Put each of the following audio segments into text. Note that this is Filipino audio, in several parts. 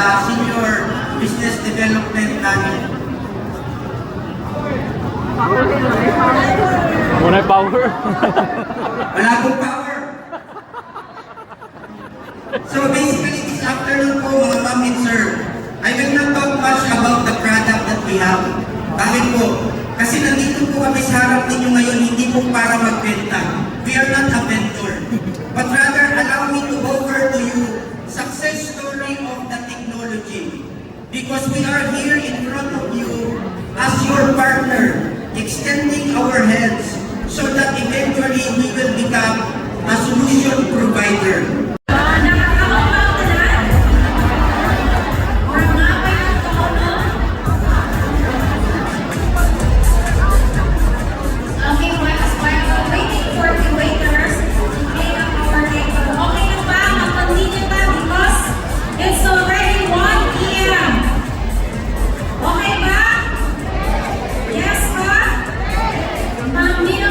Senior Business Development. Muna yung power. Wala akong power. So basically this afternoon po mga ma'am and sir, I will not talk much about the product that we have. Bakit po? Kasi nandito po kami sa harap ninyo ngayon hindi po para magbenta. We are not a vendor. But rather allow me to offer to you success story of the technology. Because we are here in front of you as your partner, extending our hands so that eventually we will become a solution provider. Ma'am Nino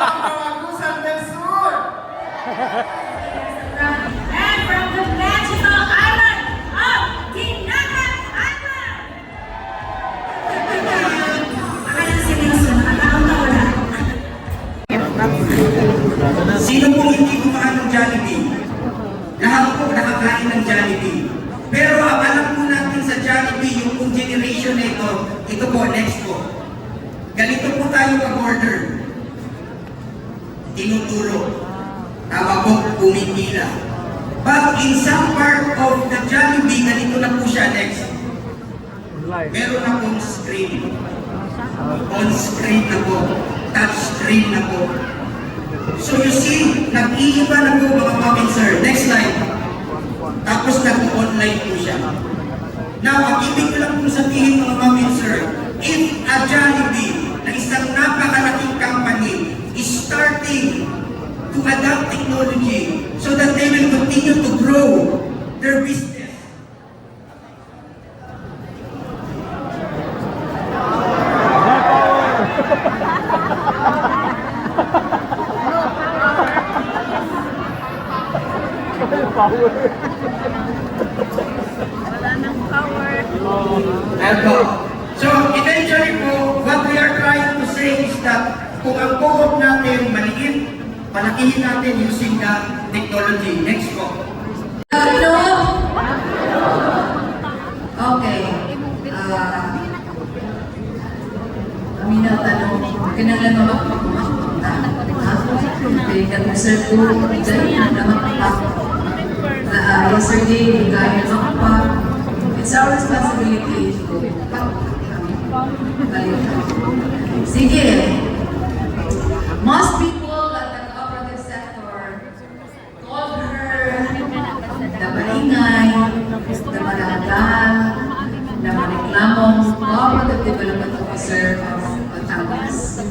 po nakakain ng Jollibee. Pero alam po natin sa Jollibee, yung pong generation na ito, ito po, next po. Ganito po tayo mag-order. Tinuturo. Tama po, pumipila. But in some part of the Jollibee, ganito na po siya next. Meron na pong screen. On screen na po. Touch screen na po. So you see, nag-iiba na po mga and sir. Next slide. Tapos nag-online po siya. Now, ang ibig ko lang po sabihin mga and sir, if a Jollibee na isang napakalaking company is starting to adapt technology so that they will continue to grow their business. Eto. So, eventually po, what we are trying to say is that kung ang co-op natin maliit, palakihin natin using the technology. Next po. Ano? Okay. Ah, kami na tanong, kinanglan mo ba? Okay, kami sir po, dahil na naman pa. Ah, yesterday, kaya naman pa. Sige. Most people at the cooperative sector called her the maingay, the malalagal, the mareklamong cooperative development officer of Batangas.